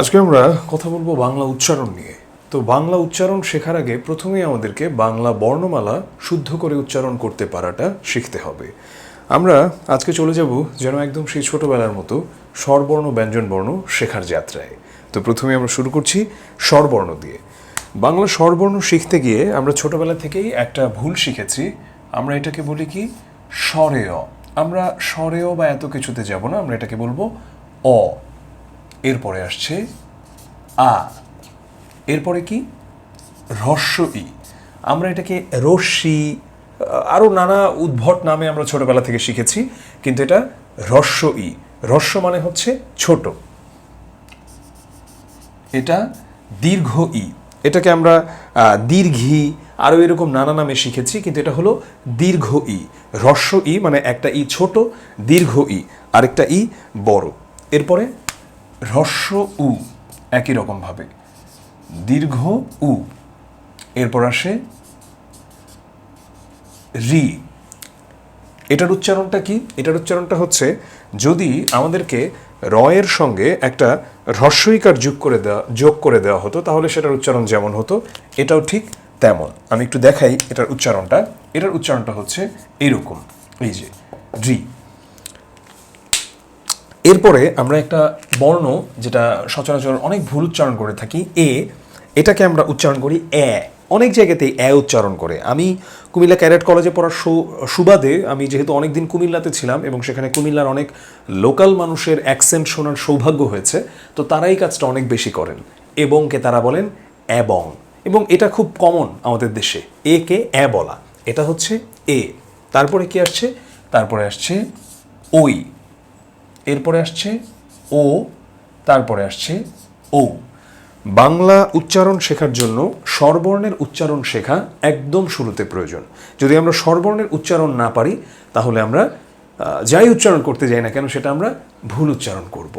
আজকে আমরা কথা বলব বাংলা উচ্চারণ নিয়ে। তো বাংলা উচ্চারণ শেখার আগে প্রথমেই আমাদেরকে বাংলা বর্ণমালা শুদ্ধ করে উচ্চারণ করতে পারাটা শিখতে হবে। আমরা আজকে চলে যাব যেন একদম সেই ছোটবেলার মতো স্বরবর্ণ ব্যঞ্জনবর্ণ শেখার যাত্রায়। তো প্রথমে আমরা শুরু করছি স্বরবর্ণ দিয়ে। বাংলা স্বরবর্ণ শিখতে গিয়ে আমরা ছোটোবেলা থেকেই একটা ভুল শিখেছি। আমরা এটাকে বলি কি? স্বরেয়। আমরা স্বরেয় বা এত কিছুতে যাব না, আমরা এটাকে বলব অ। এরপরে আসছে আ। এরপরে কি? রস্য ই। আমরা এটাকে রশ্মি আরও নানা উদ্ভট নামে আমরা ছোটবেলা থেকে শিখেছি, কিন্তু এটা হ্রস্ব ই। রস্য মানে হচ্ছে ছোট। এটা দীর্ঘ ই। এটাকে আমরা দীর্ঘি আরও এরকম নানা নামে শিখেছি, কিন্তু এটা হলো দীর্ঘ ই। হ্রস্ব ই মানে একটা ই ছোট, দীর্ঘ ই। আরেকটা ই বড়। এরপরে হ্রস্ব উ একই রকমভাবে দীর্ঘ উ। এরপর আসে রি। এটার উচ্চারণটা কি? এটার উচ্চারণটা হচ্ছে, যদি আমাদেরকে রয়ের সঙ্গে একটা হ্রস্বইকার যোগ করে দেওয়া, যোগ করে দেওয়া হতো, তাহলে সেটার উচ্চারণ যেমন হতো, এটাও ঠিক তেমন। আমি একটু দেখাই এটার উচ্চারণটা। এটার উচ্চারণটা হচ্ছে এরকম। এই যে, রি। এরপরে আমরা একটা বর্ণ যেটা সচরাচর অনেক ভুল উচ্চারণ করে থাকি, এ। এটাকে আমরা উচ্চারণ করি এ। অনেক জায়গাতেই এ উচ্চারণ করে। আমি কুমিল্লা ক্যারেট কলেজে পড়ার সুবাদে আমি যেহেতু অনেক দিন কুমিল্লাতে ছিলাম এবং সেখানে কুমিল্লার অনেক লোকাল মানুষের অ্যাকসেন্ট শোনার সৌভাগ্য হয়েছে, তো তারাই কাজটা অনেক বেশি করেন। এবংকে তারা বলেন এবং। এবং এটা খুব কমন আমাদের দেশে। এ কে এ বলা। এটা হচ্ছে এ। তারপরে কি আসছে? তারপরে আসছে ওই এরপরে আসছে ও, তারপরে আসছে ও। বাংলা উচ্চারণ শেখার জন্য স্বরবর্ণের উচ্চারণ শেখা একদম শুরুতে প্রয়োজন। যদি আমরা স্বরবর্ণের উচ্চারণ না পারি, তাহলে আমরা যাই উচ্চারণ করতে যাই না কেন, সেটা আমরা ভুল উচ্চারণ করব।